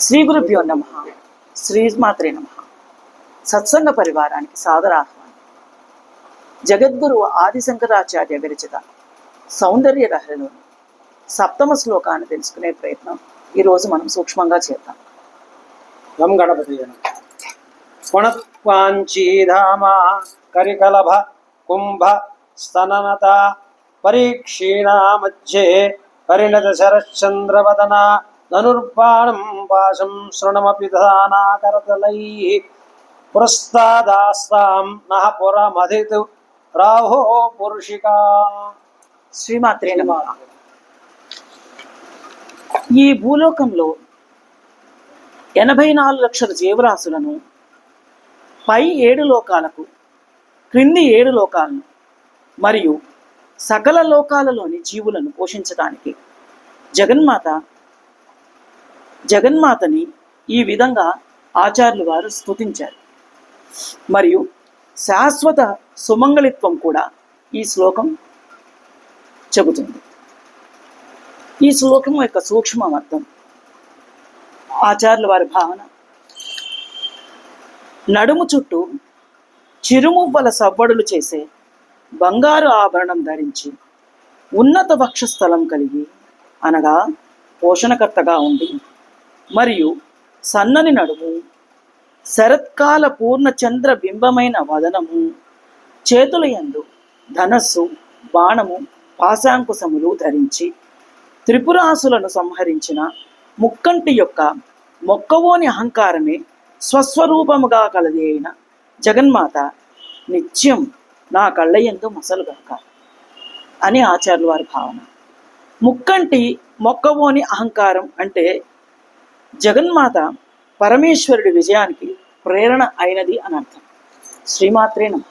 శ్రీ గురుభ్యో నమ. శ్రీమాత్రే నమ. సత్సంగ పరివారానికి సాదర ఆహ్వానం. జగద్గురు ఆదిశంకరాచార్య విరచిత సౌందర్య రహరిలోని సప్తమ శ్లోకాన్ని తెలుసుకునే ప్రయత్నం ఈరోజు మనం సూక్ష్మంగా చేద్దాం. గం గణపతి పుణఃపాంచీధామ కరికలభ కుంభ స్తననత పరీక్షీణా మధ్యే పరిణత శరశ్చంద్రవదన ధనుర్బాణం పాశం శృణమపి దానాకరతలై పురస్తాదాస్తాం నః పురమధితు రాహో పురుషికా శ్రీమాత్రే నమ ఈ భూలోకంలో ఎనభై నాలుగు లక్షల జీవరాశులను పై ఏడు లోకాలకు క్రింది ఏడు లోకాలను మరియు సకల లోకాలలోని జీవులను పోషించడానికి జగన్మాత జగన్మాతని ఈ విధంగా ఆచార్యులు వారు స్థుతించారు మరియు శాశ్వత సుమంగళిత్వం కూడా ఈ శ్లోకం చెబుతుంది. ఈ శ్లోకం యొక్క సూక్ష్మ అర్థం ఆచార్యుల వారి భావన. నడుము చుట్టూ చిరుమువ్వల సవ్వడులు చేసే బంగారు ఆభరణం ధరించి ఉన్నత వక్షస్థలం కలిగి అనగా పోషణకర్తగా ఉండి మరియు సన్నని నడుము శరత్కాల పూర్ణచంద్ర బింబమైన వదనము చేతుల యందు ధనస్సు బాణము పాశాంకుశములు ధరించి త్రిపురాసులను సంహరించిన ముక్కంటి యొక్క మొక్కవోని అహంకారమే స్వస్వరూపముగా కలది అయిన జగన్మాత నిత్యం నా కళ్ళ కళ్ళయందు మసలుగాక అని ఆచార్యుల వారి భావన. ముక్కంటి మొక్కవోని అహంకారం అంటే జగన్మాత పరమేశ్వరుడి విజయానికి ప్రేరణ అయినది అని అర్థం. శ్రీమాత్రే నమ.